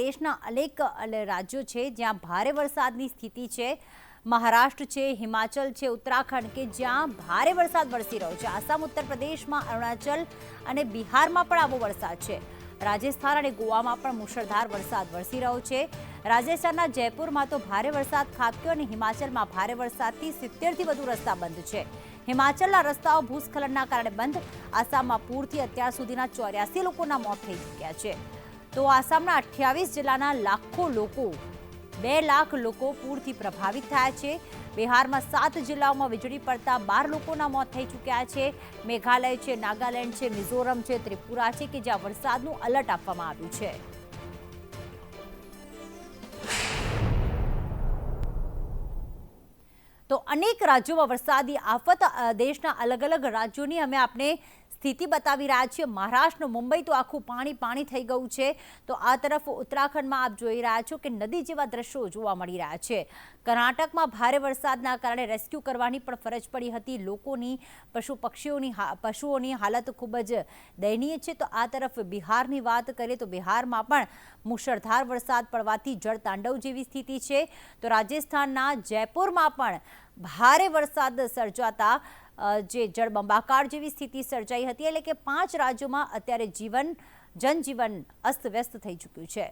દેશના અનેક રાજ્યો છે જ્યાં ભારે વરસાદની સ્થિતિ છે. મહારાષ્ટ્ર છે, હિમાચલ છે, ઉત્તરાખંડ કે જ્યાં ભારે વરસાદ વરસી રહ્યો છે. આસામ ઉત્તર પ્રદેશમાં અરુણાચલ અને બિહારમાં પણ આવો વરસાદ છે. રાજસ્થાન અને ગોવામાં પણ મુશળધાર વરસાદ વરસી રહ્યો છે. રાજસ્થાનના જયપુરમાં તો ભારે વરસાદ ખાબક્યો અને હિમાચલમાં ભારે વરસાદથી સિત્તેરથી વધુ રસ્તા બંધ છે. હિમાચલના રસ્તાઓ ભૂસ્ખલનના કારણે બંધ. આસામમાં પૂરથી અત્યાર સુધીના ચોર્યાસી લોકોના મોત થઈ ચૂક્યા છે. તો આસામના અઠ્યાવીસ જિલ્લાના લાખો લોકો, બે લાખ લોકો પૂરથી પ્રભાવિત થયા છે. બિહારમાં સાત જિલ્લાઓમાં વીજળી પડતા બાર લોકોના મોત થઈ ચૂક્યા છે. મેઘાલય છે, નાગાલેન્ડ છે, મિઝોરમ છે, ત્રિપુરા છે કે જ્યાં વરસાદનું અલર્ટ આપવામાં આવ્યું છે. તો અનેક રાજ્યોમાં વરસાદી આફત દેશના અલગ અલગ રાજ્યોની અમે આપને સ્થિતિ બતાવી રહ્યા છીએ મહારાષ્ટ્રનું મુંબઈ તો આખું પાણી પાણી થઈ ગયું છે. તો આ તરફ ઉત્તરાખંડમાં આપ જોઈ રહ્યા છો કે નદી જેવા દ્રશ્યો જોવા મળી રહ્યા છે. કર્ણાટકમાં ભારે વરસાદના કારણે રેસ્ક્યુ કરવાની પણ ફરજ પડી હતી. લોકોની, પશુ પક્ષીઓની પશુઓની હાલત ખૂબ જ દયનીય છે. તો આ તરફ બિહારની વાત કરીએ તો બિહારમાં પણ મુશળધાર વરસાદ પડવાથી જળતાંડવ જેવી સ્થિતિ છે. તો રાજસ્થાનના જયપુરમાં પણ ભારે વરસાદ સર્જાતા જે જળબંબાકાર જેવી સ્થિતિ સર્જાઈ હતી, એટલે કે પાંચ રાજ્યોમાં અત્યારે જીવન, જનજીવન અસ્તવ્યસ્ત થઈ ચૂક્યું છે.